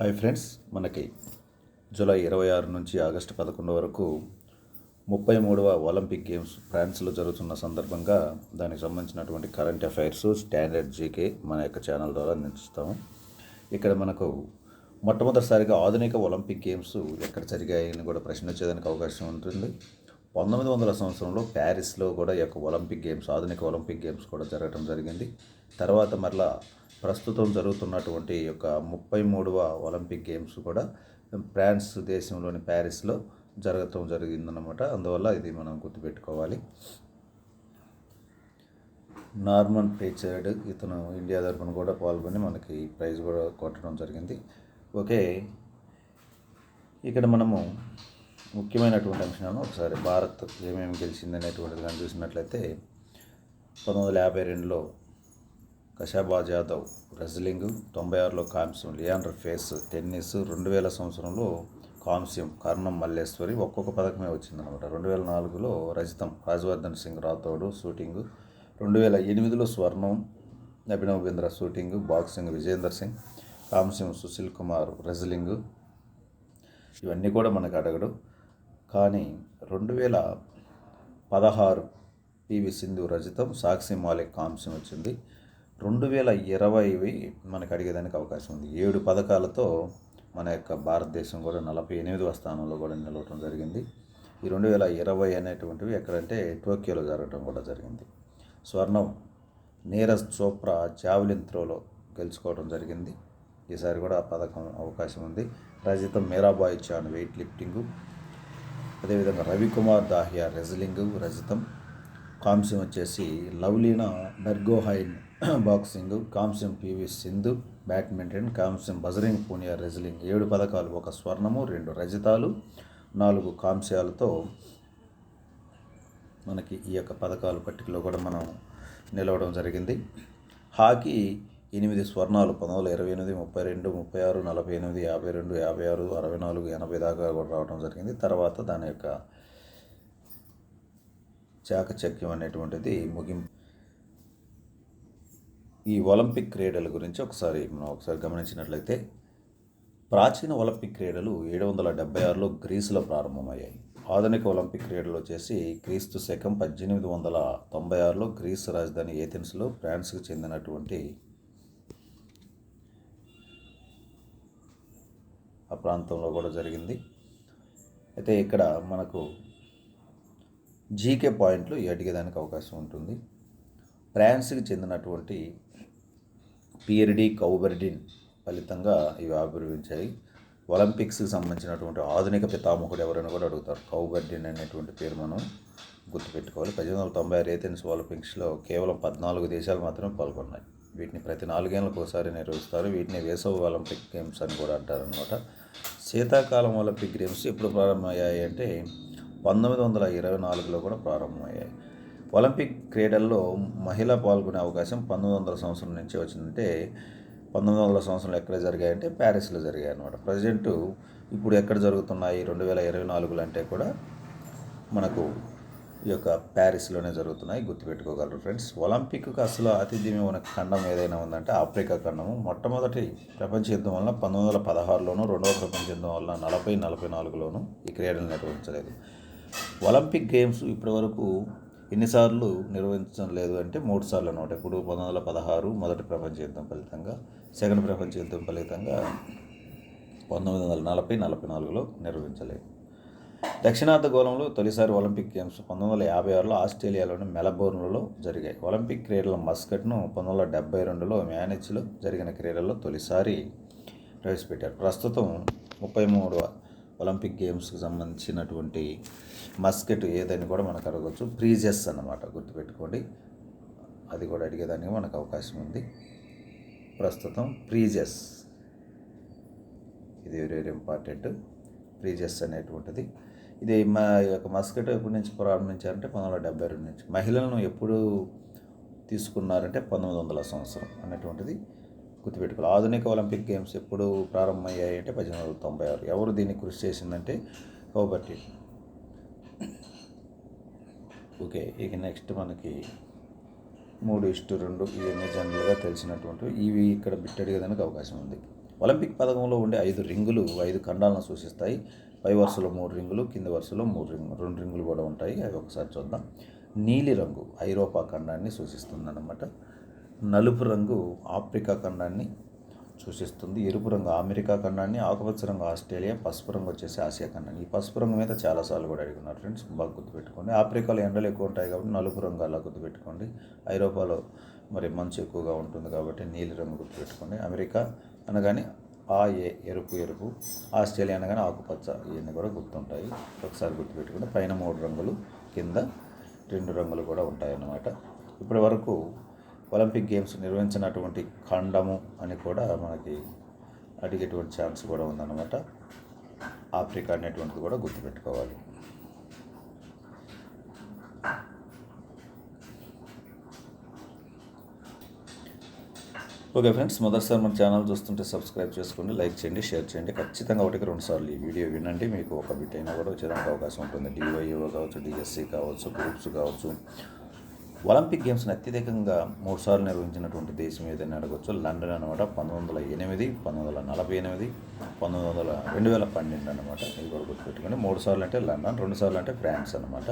Hi friends మనకి July ఇరవై ఆరు నుంచి ఆగస్టు పదకొండు వరకు ముప్పై మూడవ ఒలింపిక్ గేమ్స్ ఫ్రాన్స్లో జరుగుతున్న సందర్భంగా దానికి సంబంధించినటువంటి కరెంట్ అఫైర్స్ స్టాండర్డ్ జీకే మన యొక్క ఛానల్ ద్వారా అందిస్తాము. ఇక్కడ మనకు మొట్టమొదటిసారిగా ఆధునిక ఒలింపిక్ గేమ్స్ ఎక్కడ జరిగాయని కూడా ప్రశ్న వచ్చేదానికి అవకాశం ఉంటుంది. పంతొమ్మిది వందల సంవత్సరంలో ప్యారిస్లో కూడా ఈ యొక్క ఒలింపిక్ గేమ్స్ ఆధునిక ఒలింపిక్ గేమ్స్ కూడా జరగడం జరిగింది. తర్వాత మరలా ప్రస్తుతం జరుగుతున్నటువంటి ఈ యొక్క ముప్పై మూడవ ఒలింపిక్ గేమ్స్ కూడా ఫ్రాన్స్ దేశంలోని ప్యారిస్లో జరగటం జరిగిందనమాట అందువల్ల ఇది మనం గుర్తుపెట్టుకోవాలి. నార్మన్ పేచర్డ్ ఇతను ఇండియా తరఫున కూడా పాల్గొని మనకి ప్రైజ్ కూడా కొట్టడం జరిగింది. ఓకే. ఇక్కడ మనము ముఖ్యమైనటువంటి అంశాలను ఒకసారి భారత్ ఏమేమి గెలిచింది అనేటువంటిది కానీ చూసినట్లయితే పంతొమ్మిది వందల యాభై రెండులో కషాబాజ్ యాదవ్ రెజ్లింగ్ తొంభై ఆరులో కాంస్యం లియాండర్ ఫేస్ టెన్నిస్ రెండు వేల సంవత్సరంలో కాంస్యం కర్ణం మల్లేశ్వరి ఒక్కొక్క పథకమే వచ్చిందనమాట రెండు వేల నాలుగులో రజితం రాజవర్ధన్ సింగ్ రాథోడ్ షూటింగ్ రెండు వేల ఎనిమిదిలో స్వర్ణం అభినవ్ బింద్ర షూటింగ్ బాక్సింగ్ విజేందర్ సింగ్ కాంస్యం సుశీల్ కుమార్ రెజ్లింగ్ ఇవన్నీ కూడా మనకు అడగడు కానీ రెండు వేల పదహారు పివి సింధు రజితం సాక్షి మాలిక్ కాంస్యం వచ్చింది. రెండు వేల ఇరవైవి మనకు అడిగేదానికి అవకాశం ఉంది. ఏడు పథకాలతో మన యొక్క భారతదేశం కూడా నలభై ఎనిమిదవ స్థానంలో కూడా నిలవటం జరిగింది. ఈ రెండు వేల ఇరవై అనేటువంటివి ఎక్కడంటే టోక్యోలో జరగడం కూడా జరిగింది. స్వర్ణం నీరజ్ చోప్రా జావలిన్ త్రోలో గెలుచుకోవడం జరిగింది. ఈసారి కూడా ఆ పథకం అవకాశం ఉంది. రజితం మీరాబాయి చాన్ వెయిట్ లిఫ్టింగు అదేవిధంగా రవికుమార్ దాహియా రెజ్లింగ్ రజితం. కాంస్యం వచ్చేసి లవ్లీనా బెర్గోహైన్ బాక్సింగ్ కాంస్యం పివి సింధు బ్యాడ్మింటన్ కాంస్యం బజరింగ్ పూనియా రెజ్లింగ్. ఏడు పథకాలు ఒక స్వర్ణము రెండు రజితాలు నాలుగు కాంస్యాలతో మనకి ఈ యొక్క పథకాలు పట్టికలో కూడా మనం నిలవడం జరిగింది. హాకీ ఎనిమిది స్వర్ణాలు పంతొమ్మిది వందల ఇరవై ఎనిమిది ముప్పై రెండు ముప్పై ఆరు నలభై ఎనిమిది యాభై రెండు యాభై ఆరు అరవై నాలుగు ఎనభై దాకా కూడా రావడం జరిగింది. తర్వాత దాని యొక్క చాకచక్యం అనేటువంటిది ముగింపు. ఈ ఒలింపిక్ క్రీడల గురించి ఒకసారి మనం ఒకసారి గమనించినట్లయితే ప్రాచీన ఒలింపిక్ క్రీడలు ఏడు వందల డెబ్బై ఆరులో గ్రీసులో ప్రారంభమయ్యాయి. ఆధునిక ఒలింపిక్ క్రీడలు వచ్చేసి క్రీస్తు శకం పద్దెనిమిది వందల తొంభై ఆరులో గ్రీస్ రాజధాని ఏథెన్స్లో ఫ్రాన్స్కు చెందినటువంటి ఆ ప్రాంతంలో కూడా జరిగింది. అయితే ఇక్కడ మనకు జీకే పాయింట్లు అడిగేదానికి అవకాశం ఉంటుంది. ఫ్రాన్స్కి చెందినటువంటి పియర్డి కౌబర్డిన్ ఫలితంగా ఇవి ఆవిర్భవించాయి. ఒలింపిక్స్కి సంబంధించినటువంటి ఆధునిక పితామహుడు ఎవరైనా కూడా అడుగుతారు. కౌబర్డిన్ అనేటువంటి పేరు మనం గుర్తుపెట్టుకోవాలి. పద్దెనిమిది వందల తొంభై ఆరు ఏథెన్స్ ఒలింపిక్స్లో కేవలం పద్నాలుగు దేశాలు మాత్రమే పాల్గొన్నాయి. వీటిని ప్రతి నాలుగేళ్ళకు ఒకసారి నిర్వహిస్తారు. వీటిని వేసవకాలం పిక్ గేమ్స్ అని కూడా అంటారనమాట శీతాకాలం ఒలింపిక్ గేమ్స్ ఎప్పుడు ప్రారంభమయ్యాయి అంటే పంతొమ్మిది వందల ఇరవై నాలుగులో కూడా ప్రారంభమయ్యాయి. ఒలింపిక్ క్రీడల్లో మహిళ పాల్గొనే అవకాశం పంతొమ్మిది వందల సంవత్సరం నుంచి వచ్చిందంటే పంతొమ్మిది వందల సంవత్సరంలో ఎక్కడ జరిగాయంటే ప్యారిస్లో జరిగాయి అనమాట ప్రజెంటు ఇప్పుడు ఎక్కడ జరుగుతున్నాయి? రెండు వేల ఇరవై నాలుగులో అంటే కూడా మనకు ఈ యొక్క ప్యారిస్లోనే జరుగుతున్నాయి. గుర్తుపెట్టుకోగలరు ఫ్రెండ్స్. ఒలింపిక్ అసలు ఆతిథ్యం ఉన్న ఖండం ఏదైనా ఉందంటే ఆఫ్రికా ఖండము. మొట్టమొదటి ప్రపంచ యుద్ధం వల్ల పంతొమ్మిది వందల పదహారులోను రెండవ ప్రపంచ యుద్ధం వల్ల నలభై నలభై నాలుగులోను ఈ క్రీడలు నిర్వహించలేదు. ఒలింపిక్ గేమ్స్ ఇప్పటివరకు ఎన్నిసార్లు నిర్వహించడం లేదు అంటే మూడు సార్లు అనమాట ఇప్పుడు పంతొమ్మిది వందల పదహారు మొదటి ప్రపంచ యుద్ధం ఫలితంగా సెకండ్ ప్రపంచ యుద్ధం ఫలితంగా పంతొమ్మిది వందల నలభై నలభై నాలుగులో నిర్వహించలేదు. దక్షిణార్ధగోళంలో తొలిసారి ఒలింపిక్ గేమ్స్ పంతొమ్మిది వందల యాభై ఆరులో ఆస్ట్రేలియాలోని మెలబోర్న్లో జరిగాయి. ఒలింపిక్ క్రీడల మస్కట్ను పంతొమ్మిది వందల డెబ్బై రెండులో మ్యానేజ్లో జరిగిన క్రీడల్లో తొలిసారి ప్రవేశపెట్టారు. ప్రస్తుతం ముప్పై మూడు ఒలింపిక్ గేమ్స్కి సంబంధించినటువంటి మస్కెట్ ఏదని కూడా మనకు అడగవచ్చు ప్రీజెస్ అన్నమాట గుర్తుపెట్టుకోండి. అది కూడా అడిగేదానికి మనకు అవకాశం ఉంది. ప్రస్తుతం ప్రీజెస్ ఇది వెరీ వెరీ ఇంపార్టెంట్. ప్రీజెస్ అనేటువంటిది. ఇది మా యొక్క మస్కటో ఎప్పటి నుంచి ప్రారంభించారంటే పంతొమ్మిది వందల డెబ్బై రెండు నుంచి. మహిళలను ఎప్పుడు తీసుకున్నారంటే పంతొమ్మిది వందల సంవత్సరం అనేటువంటిది గుర్తుపెట్టుకోవాలి. ఆధునిక ఒలింపిక్ గేమ్స్ ఎప్పుడు ప్రారంభమయ్యాయి అంటే పద్దెనిమిది వందల తొంభై ఆరు. ఎవరు దీన్ని కృషి చేసిందంటే కౌబర్టీ ఓకే ఇక నెక్స్ట్ మనకి మూడు ఇష్టు రెండు ఇవన్నీ జనరల్గా తెలిసినటువంటి ఇవి ఇక్కడ బిట్టడిగేదానికి అవకాశం ఉంది. ఒలింపిక్ పథకంలో ఉండే ఐదు రింగులు ఐదు ఖండాలను సూచిస్తాయి. పై వరుసలో మూడు రింగులు కింది వరుసలో మూడు రింగులు. రెండు రింగులు కూడా ఉంటాయి. అవి ఒకసారి చూద్దాం. నీలి రంగు ఐరోపా ఖండాన్ని సూచిస్తుందన్నమాట. నలుపు రంగు ఆఫ్రికా ఖండాన్ని సూచిస్తుంది. ఎరుపు రంగు అమెరికా ఖండాన్ని ఆకుపచ్చ రంగు ఆస్ట్రేలియా పసుపు రంగు వచ్చేసి ఆసియా ఖండాన్ని. ఈ పసుపు రంగు మీద చాలాసార్లు కూడా అడిగినారు ఫ్రెండ్స్ బాగా గుర్తుపెట్టుకోండి. ఆఫ్రికాలో ఎండలు ఎక్కువ ఉంటాయి కాబట్టి నలుపు రంగు అలా గుర్తుపెట్టుకోండి. ఐరోపాలో మరి మంచు ఎక్కువగా ఉంటుంది కాబట్టి నీలి రంగు గుర్తుపెట్టుకోండి. అమెరికా అనగానే ఆ ఏ ఎరుపు ఎరుపు ఆస్ట్రేలియా అనగానే ఆకుపచ్చ ఇవన్నీ కూడా గుర్తుంటాయి. ఒకసారి గుర్తుపెట్టుకుంటే పైన మూడు రంగులు కింద రెండు రంగులు కూడా ఉంటాయన్నమాట. ఇప్పటి వరకు ఒలింపిక్ గేమ్స్ నిర్వహించినటువంటి ఖండము అని కూడా మనకి అడిగేటువంటి ఛాన్స్ కూడా ఉందన్నమాట. ఆఫ్రికా అనేటువంటిది కూడా గుర్తుపెట్టుకోవాలి. ఓకే ఫ్రెండ్స్ మొదటిసారి మన ఛానల్ చూస్తుంటే సబ్స్క్రైబ్ చేసుకోండి లైక్ చేయండి షేర్ చేయండి. ఖచ్చితంగా ఒకటికి రెండు సార్లు ఈ వీడియో వినండి. మీకు ఒక బిట్ అయినా కూడా వచ్చేదానికి అవకాశం ఉంటుంది. డివైఓ కావచ్చు డిఎస్సి కావచ్చు గ్రూప్స్ కావచ్చు. ఒలింపిక్ గేమ్స్ని అత్యధికంగా మూడు సార్లు నిర్వహించినటువంటి దేశం ఏదైనా అడగచ్చు. లండన్ అనమాట పంతొమ్మిది వందల ఎనిమిది పంతొమ్మిది వందల నలభై ఎనిమిది పంతొమ్మిది వందల రెండు వేల పన్నెండు అనమాట ఇది కూడా గుర్తుపెట్టుకోండి. మూడు సార్లు అంటే లండన్ రెండు సార్లు అంటే ఫ్రాన్స్ అనమాట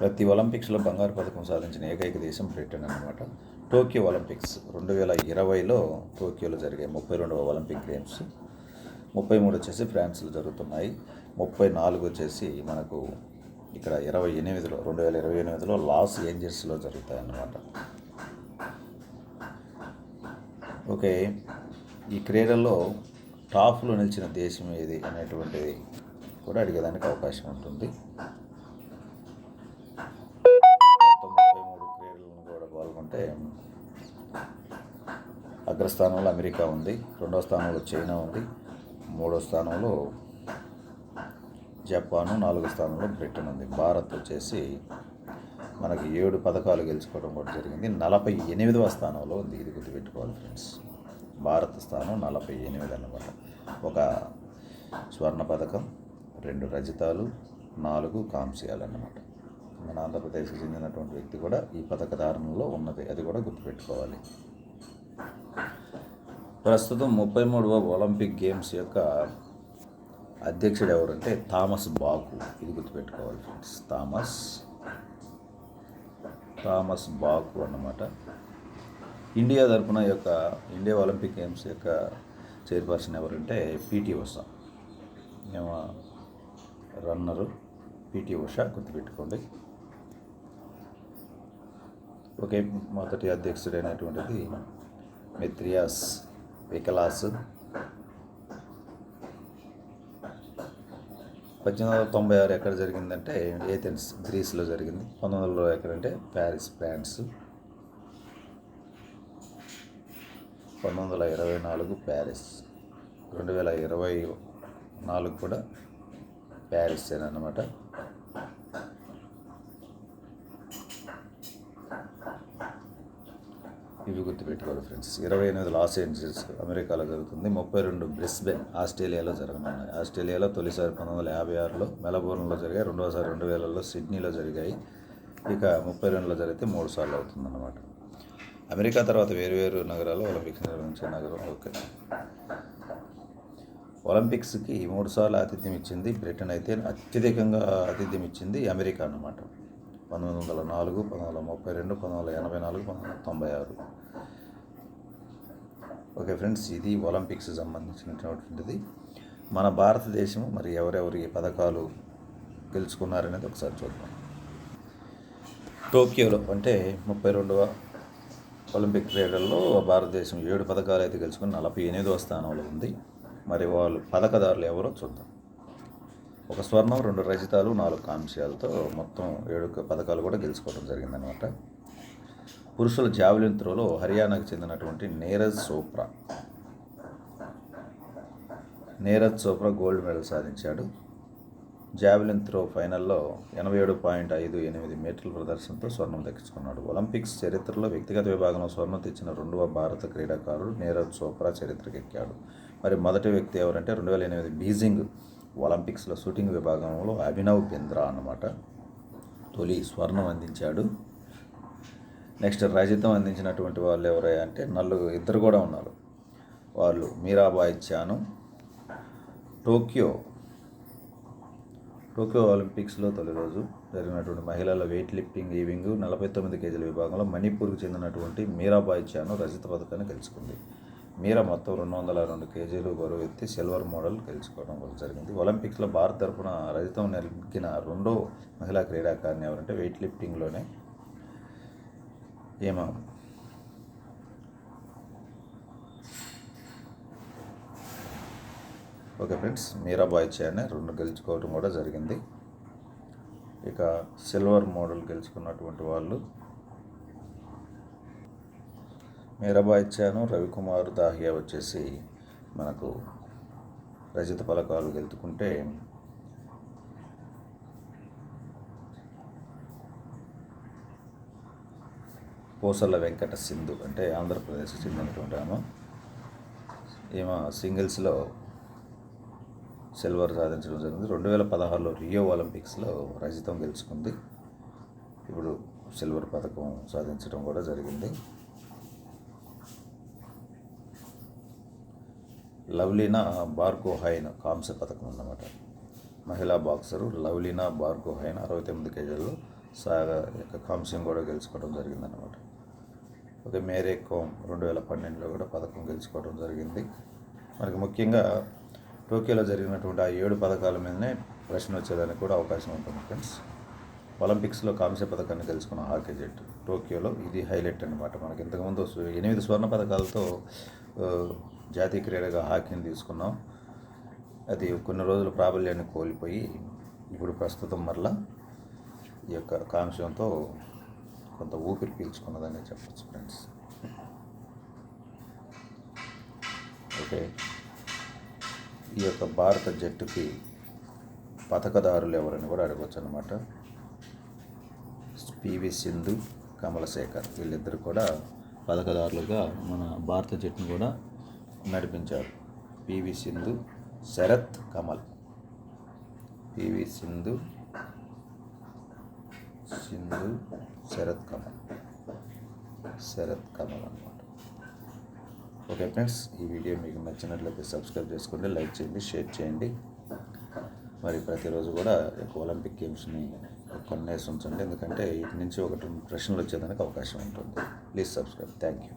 ప్రతి ఒలింపిక్స్లో బంగారు పథకం సాధించిన ఏకైక దేశం బ్రిటన్ అనమాట టోక్యో ఒలింపిక్స్ రెండు వేల ఇరవైలో టోక్యోలో జరిగాయి ముప్పై రెండవ ఒలింపిక్ గేమ్స్ ముప్పై మూడు వచ్చేసి ఫ్రాన్స్లో జరుగుతున్నాయి ముప్పై నాలుగు వచ్చేసి మనకు ఇక్కడ ఇరవై ఎనిమిదిలో రెండు వేల ఇరవై ఎనిమిదిలో లాస్ ఏంజల్స్లో జరుగుతాయి అన్నమాట. ఓకే ఈ క్రీడల్లో టాప్లో నిలిచిన దేశం ఏది అనేటువంటిది కూడా అడిగేదానికి అవకాశం ఉంటుంది. స్థానంలో అమెరికా ఉంది రెండో స్థానంలో చైనా ఉంది మూడో స్థానంలో జపాను నాలుగో స్థానంలో బ్రిటన్ ఉంది. భారత్ వచ్చేసి మనకి ఏడు పథకాలు గెలుచుకోవడం కూడా జరిగింది. నలభై ఎనిమిదవ స్థానంలో ఉంది. ఇది గుర్తుపెట్టుకోవాలి ఫ్రెండ్స్. భారత స్థానం నలభై ఎనిమిది అన్నమాట. ఒక స్వర్ణ పథకం రెండు రజతాలు నాలుగు కాంస్యాలు అన్నమాట. మన ఆంధ్రప్రదేశ్కి చెందినటువంటి వ్యక్తి కూడా ఈ పథకధారణలో ఉన్నది. అది కూడా గుర్తుపెట్టుకోవాలి. ప్రస్తుతం ముప్పై మూడవ ఒలింపిక్ గేమ్స్ యొక్క అధ్యక్షుడు ఎవరంటే థామస్ బాకు. ఇది గుర్తుపెట్టుకోవాలి ఫ్రెండ్స్. థామస్. థామస్ బాకు అన్నమాట. ఇండియా తరపున యొక్క ఇండియా ఒలింపిక్ గేమ్స్ యొక్క చైర్పర్సన్ ఎవరంటే పిటి ఉష. ఏమో రన్నరు పిటి ఉష గుర్తుపెట్టుకోండి. ఓకే మొదటి అధ్యక్షుడైనటువంటిది మెత్రియాస్. వికలాస్. పద్దెనిమిది వందల తొంభై ఆరు ఎక్కడ జరిగిందంటే ఏథెన్స్ గ్రీస్లో జరిగింది. పంతొమ్మిది వందల ఎక్కడంటే ప్యారిస్ ఫ్రాన్స్. పంతొమ్మిది వందల ఇరవై నాలుగు ప్యారిస్. రెండు వేల ఇరవై నాలుగు కూడా ప్యారిస్ అన్నమాట. ఇవి గుర్తుపెట్టుకోవాలి ఫ్రెండ్స్. ఇరవై ఎనిమిది లాస్ ఏంజల్స్ అమెరికాలో జరుగుతుంది. ముప్పై రెండు బ్రిస్బెన్ ఆస్ట్రేలియాలో జరగనున్నాయి. ఆస్ట్రేలియాలో తొలిసారి పంతొమ్మిది వందల యాభై ఆరులో మెలబోర్న్లో జరిగాయి. రెండోసారి రెండు వేలలో సిడ్నీలో జరిగాయి. ఇక ముప్పై రెండులో జరిగితే మూడు సార్లు అవుతుందన్నమాట. అమెరికా తర్వాత వేరువేరు నగరాల్లో ఒలింపిక్స్ నిర్వహించే నగరం ఓకే. ఒలింపిక్స్కి మూడు సార్లు ఆతిథ్యం ఇచ్చింది బ్రిటన్ అయితే. అత్యధికంగా ఆతిథ్యం ఇచ్చింది అమెరికా అన్నమాట. పంతొమ్మిది వందల నాలుగు పంతొమ్మిది వందల ముప్పై రెండు పంతొమ్మిది వందల ఎనభై నాలుగు పంతొమ్మిది వందల తొంభై ఆరు. ఓకే ఫ్రెండ్స్ ఇది ఒలింపిక్స్ సంబంధించినటువంటిది. మన భారతదేశం మరి ఎవరెవరు ఈ పథకాలు గెలుచుకున్నారనేది ఒకసారి చూద్దాం. టోక్యోలో అంటే ముప్పై రెండవ ఒలింపిక్ క్రీడల్లో భారతదేశం ఏడు పథకాలు అయితే గెలుచుకుని నలభై ఎనిమిదవ స్థానంలో ఉంది. మరి వాళ్ళు పథకదారులు ఎవరో చూద్దాం. ఒక స్వర్ణం రెండు రజితాలు నాలుగు కాంస్యాలతో మొత్తం ఏడు పథకాలు కూడా గెలుచుకోవడం జరిగిందనమాట పురుషుల జావెలిన్ త్రోలో హర్యానాకు చెందినటువంటి నీరజ్ చోప్రా. నీరజ్ చోప్రా గోల్డ్ మెడల్ సాధించాడు. జావెలిన్ త్రో ఫైనల్లో ఎనభై ఏడు పాయింట్ ఐదు ఎనిమిది మీటర్ల ప్రదర్శనతో స్వర్ణం దక్కించుకున్నాడు. ఒలింపిక్స్ చరిత్రలో వ్యక్తిగత విభాగంలో స్వర్ణం తెచ్చిన రెండవ భారత క్రీడాకారుడు నీరజ్ చోప్రా చరిత్రకెక్కాడు. మరి మొదటి వ్యక్తి ఎవరంటే రెండు వేల ఎనిమిది బీజింగ్ ఒలింపిక్స్లో షూటింగ్ విభాగంలో అభినవ్ బింద్రా అన్నమాట. తొలి స్వర్ణం అందించాడు. నెక్స్ట్ రజితం అందించినటువంటి వాళ్ళు ఎవరయ్యా అంటే నలుగురు ఇద్దరు కూడా ఉన్నారు. వాళ్ళు మీరాబాయ్ చాను టోక్యో. టోక్యో ఒలింపిక్స్లో తొలి రోజు జరిగినటువంటి మహిళల వెయిట్ లిఫ్టింగ్ ఈవింగ్ నలభై తొమ్మిది కేజీల విభాగంలో మణిపూర్కు చెందినటువంటి మీరాబాయ్ చాను రజత పథకాన్ని గెలుచుకుంది. మీరా మొత్తం రెండు వందల రెండు కేజీలు బరువు ఎత్తి సిల్వర్ మోడల్ గెలుచుకోవడం కూడా జరిగింది. ఒలింపిక్స్లో భారత్ తరఫున రజతం నెగ్గిన రెండో మహిళా క్రీడాకారిణి ఎవరంటే వెయిట్ లిఫ్టింగ్లోనే ఏమో. ఓకే ఫ్రెండ్స్ మీరాబాయ్ చానే రెండు గెలుచుకోవడం కూడా జరిగింది. ఇక సిల్వర్ మోడల్ గెలుచుకున్నటువంటి వాళ్ళు మీరాబాయ్ చాను రవికుమార్ దాహియా వచ్చేసి మనకు రజిత పలకాలు గెలుచుకుంటే పూసల వెంకట సింధు అంటే ఆంధ్రప్రదేశ్ చెందినటువంటి ఆమె. ఈమె సింగిల్స్లో సిల్వర్ సాధించడం జరిగింది. రెండు వేల పదహారులో రియో ఒలింపిక్స్లో రజితం గెలుచుకుంది. ఇప్పుడు సిల్వర్ పథకం సాధించడం కూడా జరిగింది. లవ్లీనా బార్కోహైన్ కాంస్య పథకం అన్నమాట. మహిళా బాక్సరు లవ్లీనా బార్కోహైన్ అరవై తొమ్మిది కేజీల్లో సాగ యొక్క కాంస్యం కూడా గెలుచుకోవడం జరిగిందన్నమాట. ఓకే మేరే కోమ్ రెండు వేల పన్నెండులో కూడా పథకం గెలుచుకోవడం జరిగింది. మనకి ముఖ్యంగా టోక్యోలో జరిగినటువంటి ఆ ఏడు పథకాల మీదనే ప్రశ్న వచ్చేదానికి కూడా అవకాశం ఉంటుంది ఫ్రెండ్స్. ఒలింపిక్స్లో కాంస్య పథకాన్ని గెలుచుకున్న హాకీ జట్టు టోక్యోలో ఇది హైలైట్ అనమాట మనకి. ఇంతకుముందు ఎనిమిది స్వర్ణ పథకాలతో జాతీయ క్రీడగా హాకీని తీసుకున్నాం. అది కొన్ని రోజులు ప్రాబల్యాన్ని కోల్పోయి ఇప్పుడు ప్రస్తుతం మరలా ఈ యొక్క కాంస్యంతో కొంత ఊపిరి పీల్చుకున్నదని చెప్పచ్చు ఫ్రెండ్స్ ఓకే ఈ యొక్క భారత జట్టుకి పథకదారులు ఎవరని కూడా అడగవచ్చు అనమాట పివి సింధు కమలశేఖర్ వీళ్ళిద్దరు కూడా పథకదారులుగా మన భారత జట్టును కూడా నడిపించారు. P V Sindhu Sharath Kamal. P V Sindhu Sindhu Sharath Kamal. Sharath Kamal అనమాట ఓకే ఫ్రెండ్స్ ఈ వీడియో మీకు నచ్చినట్లయితే సబ్స్క్రైబ్ చేసుకోండి లైక్ చేయండి షేర్ చేయండి. మరి ప్రతిరోజు కూడా ఒలింపిక్ గేమ్స్ని కొన్నేసి ఉంచండి. ఎందుకంటే ఇటు నుంచి ఒకటి రెండు ప్రశ్నలు వచ్చేదానికి అవకాశం ఉంటుంది. Please subscribe. Thank you.